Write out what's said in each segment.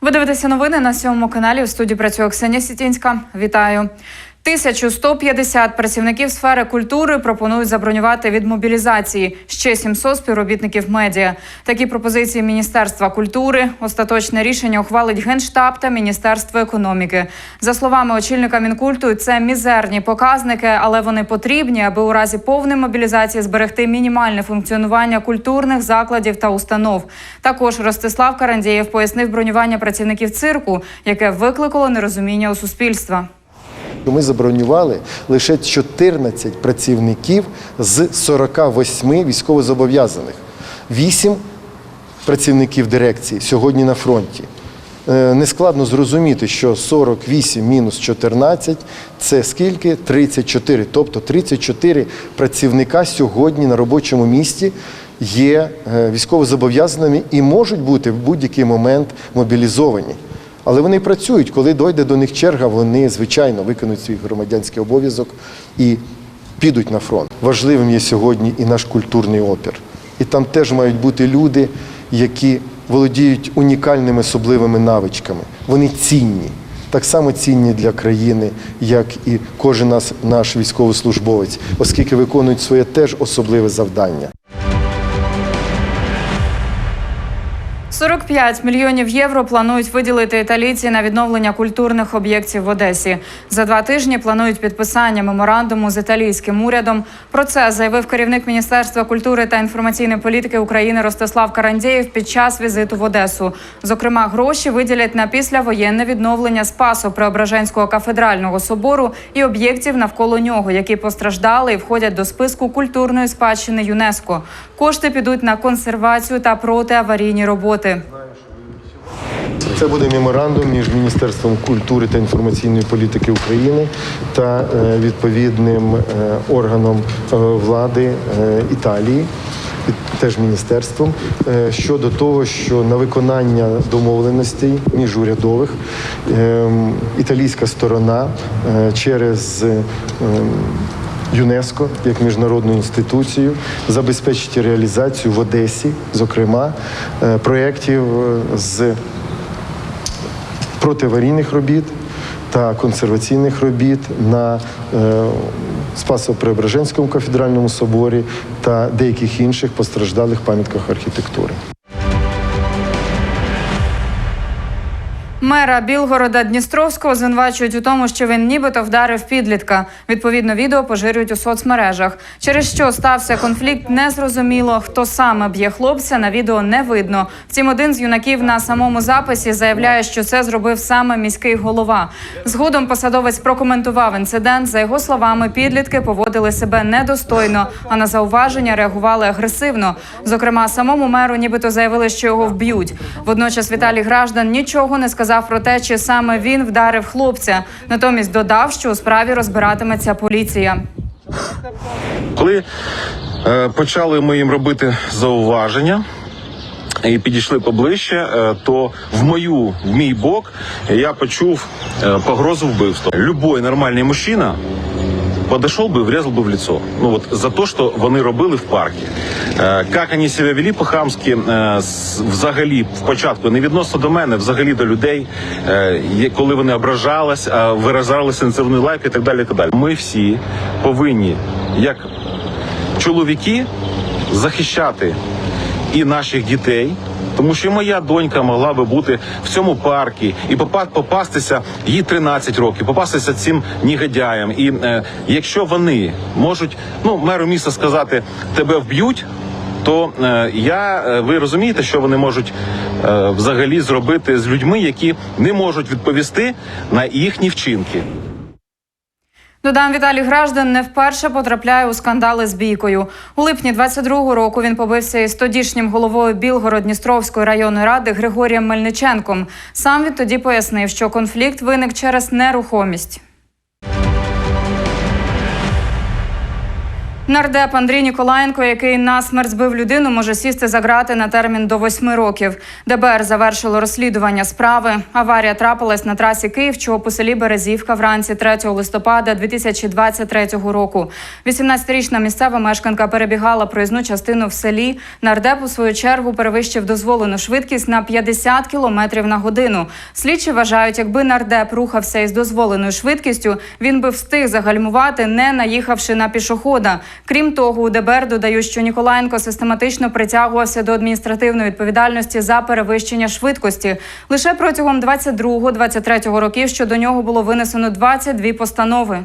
Ви дивитеся новини на сьомому каналі. У студії працює Ксенія Сітінська. Вітаю. 1150 працівників сфери культури пропонують забронювати від мобілізації ще 700 співробітників медіа. Такі пропозиції Міністерства культури. Остаточне рішення ухвалить Генштаб та Міністерство економіки. За словами очільника Мінкульту, це мізерні показники, але вони потрібні, аби у разі повної мобілізації зберегти мінімальне функціонування культурних закладів та установ. Також Ростислав Карандєєв пояснив бронювання працівників цирку, яке викликало нерозуміння у суспільства. Ми забронювали лише 14 працівників з 48 військовозобов'язаних. 8 працівників дирекції сьогодні на фронті. Е, Нескладно зрозуміти, що 48 мінус 14 – це скільки? 34. Тобто 34 працівника сьогодні на робочому місці є е, військовозобов'язаними і можуть бути в будь-який момент мобілізовані. Але вони працюють, коли дойде до них черга, вони звичайно виконують свій громадянський обов'язок і підуть на фронт. Важливим є сьогодні і наш культурний опір. І там теж мають бути люди, які володіють унікальними особливими навичками. Вони цінні, так само цінні для країни, як і кожен нас, наш військовослужбовець, оскільки виконують своє теж особливе завдання. 45 мільйонів євро планують виділити італійці на відновлення культурних об'єктів в Одесі. За два тижні планують підписання меморандуму з італійським урядом. Про це заявив керівник Міністерства культури та інформаційної політики України Ростислав Карандєєв під час візиту в Одесу. Зокрема, гроші виділять на післявоєнне відновлення Спасо Преображенського кафедрального собору і об'єктів навколо нього, які постраждали і входять до списку культурної спадщини ЮНЕСКО. Кошти підуть на консервацію та протиаварійні роботи. Це буде меморандум між Міністерством культури та інформаційної політики України та е, відповідним е, органом е, влади Італії. Теж міністерством щодо того, що на виконання домовленостей міжурядових ем, італійська сторона через ем, ЮНЕСКО як міжнародну інституцію забезпечить реалізацію в Одесі, зокрема, е, проєктів е, з протиаварійних робіт та консерваційних робіт на е, Спасо-Преображенському кафедральному соборі та деяких інших постраждалих пам'ятках архітектури. Мера Білгорода Дністровського звинувачують у тому, що він нібито вдарив підлітка. Відповідно, відео поширюють у соцмережах. Через що стався конфлікт, незрозуміло. Хто саме б'є хлопця, на відео не видно. Втім, один з юнаків на самому записі заявляє, що це зробив саме міський голова. Згодом посадовець прокоментував інцидент. За його словами, підлітки поводили себе недостойно, а на зауваження реагували агресивно. Зокрема, самому меру нібито заявили, що його вб'ють. Водночас Віталій Граждан нічого не сказав про те, чи саме він вдарив хлопця. Натомість додав, що у справі розбиратиметься поліція. Коли е, почали ми їм робити зауваження. І підійшли поближче, е, то в мою в мій бок я почув е, погрозу вбивства. Любой нормальний мужчина подошел бы и врезал бы в лицо. Ну вот за то, що вони робили в парку. Е, Як вони себе вели по-хамськи, е, взагалі, в початку, не відносно до мене, взагалі до людей, е, коли вони ображались, е, виражалися нецензурною лайки і так далі. і так далі. Ми всі повинні, як чоловіки, захищати і наших дітей. Тому що моя донька могла би бути в цьому парку і попа- попастися їй 13 років, попастися цим негодяям. І е, якщо вони можуть, ну меру міста сказати, тебе вб'ють. То е, я е, ви розумієте, що вони можуть е, взагалі зробити з людьми, які не можуть відповісти на їхні вчинки. Додам Віталій Граждан не вперше потрапляє у скандали з бійкою. У липні 22-го року він побився із тодішнім головою Білгород-Дністровської районної ради Григорієм Мельниченком. Сам він тоді пояснив, що конфлікт виник через нерухомість. Нардеп Андрій Ніколаєнко, який на смерть збив людину, може сісти за грати на термін до восьми років. ДБР завершило розслідування справи. Аварія трапилась на трасі Київ-Чоп у селі Березівка вранці 3 листопада 2023 року. 18-річна місцева мешканка перебігала проїзну частину в селі. Нардеп у свою чергу перевищив дозволену швидкість на 50 км на годину. Слідчі вважають, якби нардеп рухався із дозволеною швидкістю, він би встиг загальмувати, не наїхавши на пішохода. Крім того, у ДБР додають, що Ніколаєнко систематично притягувався до адміністративної відповідальності за перевищення швидкості. Лише протягом 22-23 років щодо нього було винесено 22 постанови.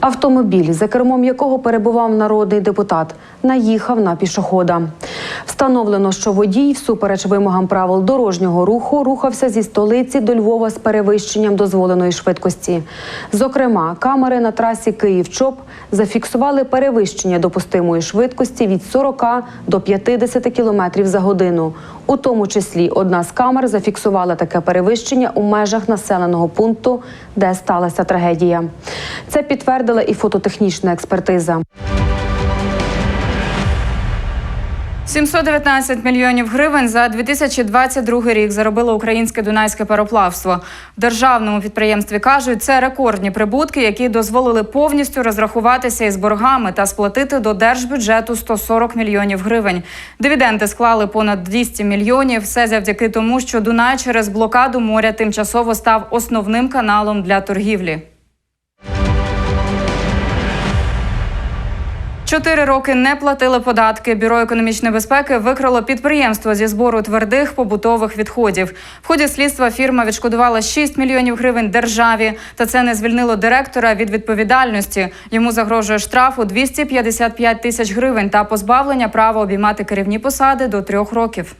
Автомобіль, за кермом якого перебував народний депутат, наїхав на пішохода. Встановлено, що водій, всупереч вимогам правил дорожнього руху, рухався зі столиці до Львова з перевищенням дозволеної швидкості. Зокрема, камери на трасі Київ-Чоп зафіксували перевищення допустимої швидкості від 40 до 50 км за годину. У тому числі одна з камер зафіксувала таке перевищення у межах населеного пункту, де сталася трагедія. Це підтвердила і фототехнічна експертиза. 719 мільйонів гривень за 2022 рік заробило українське дунайське пароплавство. В державному підприємстві кажуть, це рекордні прибутки, які дозволили повністю розрахуватися із боргами та сплатити до держбюджету 140 мільйонів гривень. Дивіденди склали понад 200 мільйонів. Все завдяки тому, що Дунай через блокаду моря тимчасово став основним каналом для торгівлі. Чотири роки не платили податки. Бюро економічної безпеки викрило підприємство зі збору твердих побутових відходів. В ході слідства фірма відшкодувала 6 мільйонів гривень державі, та це не звільнило директора від відповідальності. Йому загрожує штраф у 255 тисяч гривень та позбавлення права обіймати керівні посади до трьох років.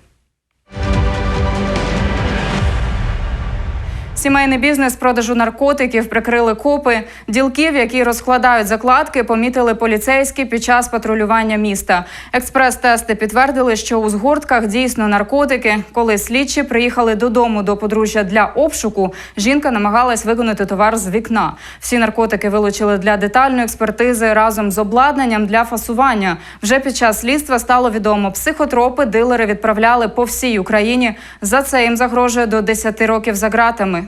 Сімейний бізнес продажу наркотиків прикрили копи. Ділків, які розкладають закладки, помітили поліцейські під час патрулювання міста. Експрес-тести підтвердили, що у згортках дійсно наркотики. Коли слідчі приїхали додому до подружжя для обшуку, жінка намагалась виконати товар з вікна. Всі наркотики вилучили для детальної експертизи разом з обладнанням для фасування. Вже під час слідства стало відомо, психотропи дилери відправляли по всій Україні. За це їм загрожує до 10 років за ґратами.